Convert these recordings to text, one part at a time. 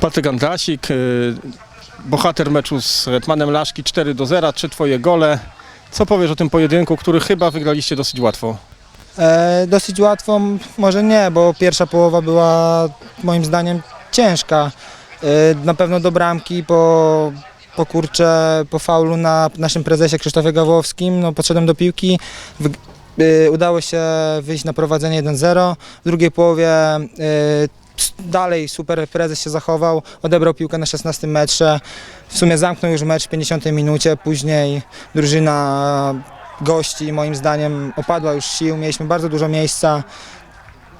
Patryk Andrasik, y, bohater meczu z Hetmanem Laszki 4 do 0, trzy twoje gole. Co powiesz o tym pojedynku, który chyba wygraliście dosyć łatwo? E, dosyć łatwo, może nie, bo pierwsza połowa była moim zdaniem ciężka. E, na pewno do bramki po, po kurcze, po faulu na naszym prezesie Krzysztofie Gawłowskim, no, podszedłem do piłki, e, udało się wyjść na prowadzenie 1-0. W drugiej połowie s- dalej super prezes się zachował, odebrał piłkę na 16 metrze. W sumie zamknął już mecz w 50 minucie, później drużyna gości moim zdaniem opadła już sił, mieliśmy bardzo dużo miejsca.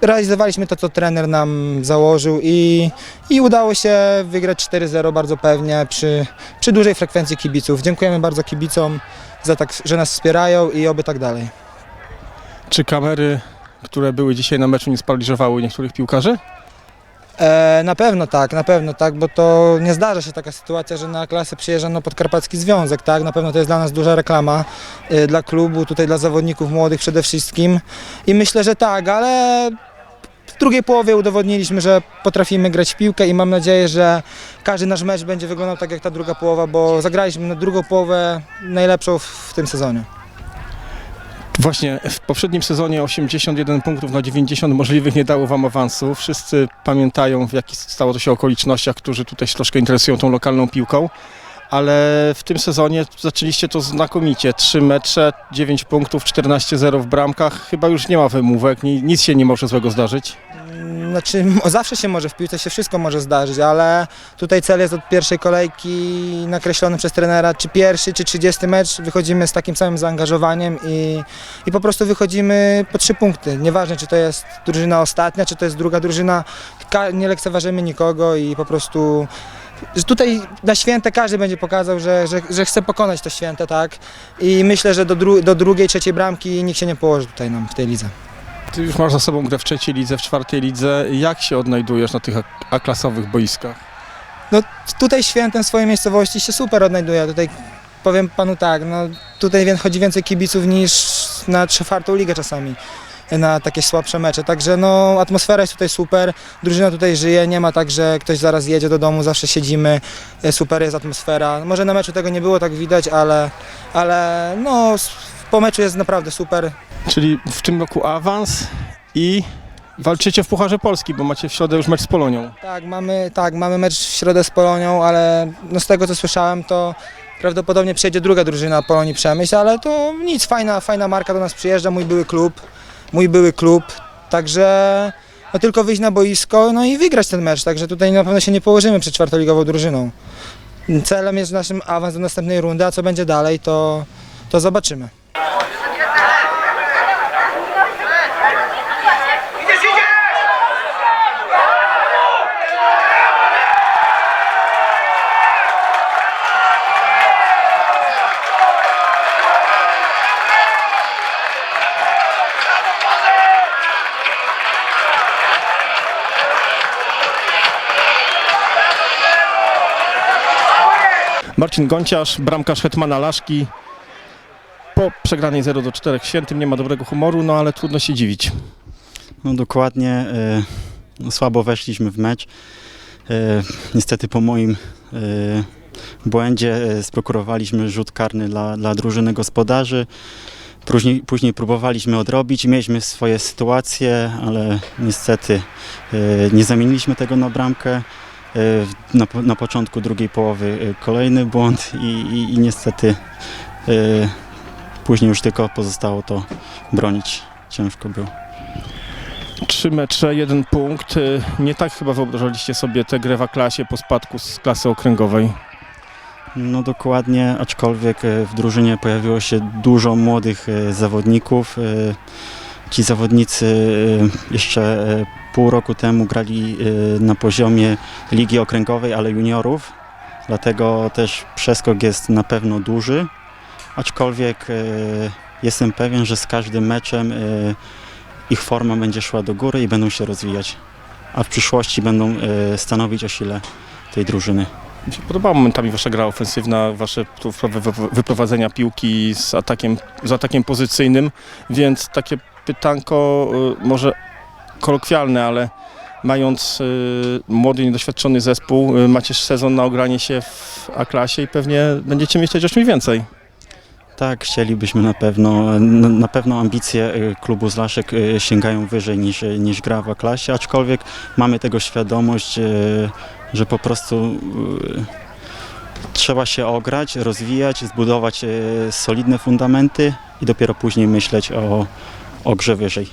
Realizowaliśmy to, co trener nam założył i, i udało się wygrać 4-0 bardzo pewnie przy, przy dużej frekwencji kibiców. Dziękujemy bardzo kibicom za tak, że nas wspierają i oby tak dalej. Czy kamery, które były dzisiaj na meczu nie sparaliżowały niektórych piłkarzy? E, na pewno tak, na pewno tak, bo to nie zdarza się taka sytuacja, że na klasę przyjeżdża no, podkarpacki związek, tak? Na pewno to jest dla nas duża reklama e, dla klubu, tutaj dla zawodników młodych przede wszystkim i myślę, że tak, ale drugiej połowie udowodniliśmy, że potrafimy grać w piłkę i mam nadzieję, że każdy nasz mecz będzie wyglądał tak jak ta druga połowa, bo zagraliśmy na drugą połowę najlepszą w, tym sezonie. Właśnie w poprzednim sezonie 81 punktów na 90 możliwych nie dało wam awansu. Wszyscy pamiętają w jakich stało to się okolicznościach, którzy tutaj się troszkę interesują tą lokalną piłką. Ale w tym sezonie zaczęliście to znakomicie. Trzy mecze, 9 punktów, 14-0 w bramkach. Chyba już nie ma wymówek, ni- nic się nie może złego zdarzyć. Znaczy, zawsze się może w piłce się wszystko może zdarzyć, ale tutaj cel jest od pierwszej kolejki nakreślony przez trenera, czy pierwszy, czy 30 mecz, wychodzimy z takim samym zaangażowaniem i, i po prostu wychodzimy po trzy punkty. Nieważne, czy to jest drużyna ostatnia, czy to jest druga drużyna, nie lekceważymy nikogo i po prostu że tutaj na święte każdy będzie pokazał, że, że, że chce pokonać to święte, tak? I myślę, że do, dru- do drugiej, trzeciej bramki nikt się nie położy tutaj nam w tej lidze. Ty już masz za sobą grę w trzeciej lidze, w czwartej lidze. Jak się odnajdujesz na tych A-klasowych boiskach? No tutaj świętem swojej miejscowości się super odnajduje. Tutaj powiem panu tak, no tutaj chodzi więcej kibiców niż na czwartą ligę czasami na takie słabsze mecze. Także no atmosfera jest tutaj super, drużyna tutaj żyje, nie ma tak, że ktoś zaraz jedzie do domu, zawsze siedzimy, e, super jest atmosfera. Może na meczu tego nie było tak widać, ale, ale no po meczu jest naprawdę super. Czyli w tym roku awans i walczycie w Pucharze Polski, bo macie w środę już mecz z Polonią. Tak, mamy, tak, mamy mecz w środę z Polonią, ale no z tego co słyszałem, to prawdopodobnie przyjedzie druga drużyna Polonii Przemyśl, ale to nic, fajna, fajna marka do nas przyjeżdża, mój były klub, mój były klub, także no tylko wyjść na boisko, no i wygrać ten mecz, także tutaj na pewno się nie położymy przed czwartoligową drużyną. Celem jest naszym awans do następnej rundy, a co będzie dalej, to, to zobaczymy. Marcin Gonciarz, bramkarz Hetmana Laszki. Po przegranej 0 do 4 świętym nie ma dobrego humoru, no ale trudno się dziwić. No dokładnie, e, no słabo weszliśmy w mecz. E, niestety po moim e, błędzie sprokurowaliśmy rzut karny dla, dla drużyny gospodarzy. Później, później próbowaliśmy odrobić, mieliśmy swoje sytuacje, ale niestety nie zamieniliśmy tego na bramkę. Na, na początku drugiej połowy e, kolejny błąd i, i, i niestety e, później już tylko pozostało to bronić. Ciężko było. Trzy mecze, jeden punkt. Y, Nie tak chyba wyobrażaliście sobie tę grę w klasie po spadku z klasy okręgowej. No dokładnie, aczkolwiek w drużynie pojawiło się dużo młodych zawodników. Ci zawodnicy e, jeszcze e, pół roku temu grali e, na poziomie ligi okręgowej, ale juniorów, dlatego też przeskok jest na pewno duży, aczkolwiek jestem pewien, że z każdym meczem ich forma będzie szła do góry i będą się rozwijać, a w przyszłości będą stanowić o sile tej drużyny. Mi się podobała momentami wasza gra ofensywna, wasze wyprowadzenia piłki z atakiem, z atakiem pozycyjnym, więc takie pytanko y, może kolokwialne, ale mając y, młody, niedoświadczony zespół, y, macie sezon na ogranie się w A-klasie i pewnie będziecie myśleć o czymś więcej. Tak, chcielibyśmy na pewno, na, pewno ambicje klubu z Laszek sięgają wyżej niż, niż gra w A-klasie, aczkolwiek mamy tego świadomość, że po prostu trzeba się ograć, rozwijać, zbudować solidne fundamenty i dopiero później myśleć o, o wyżej.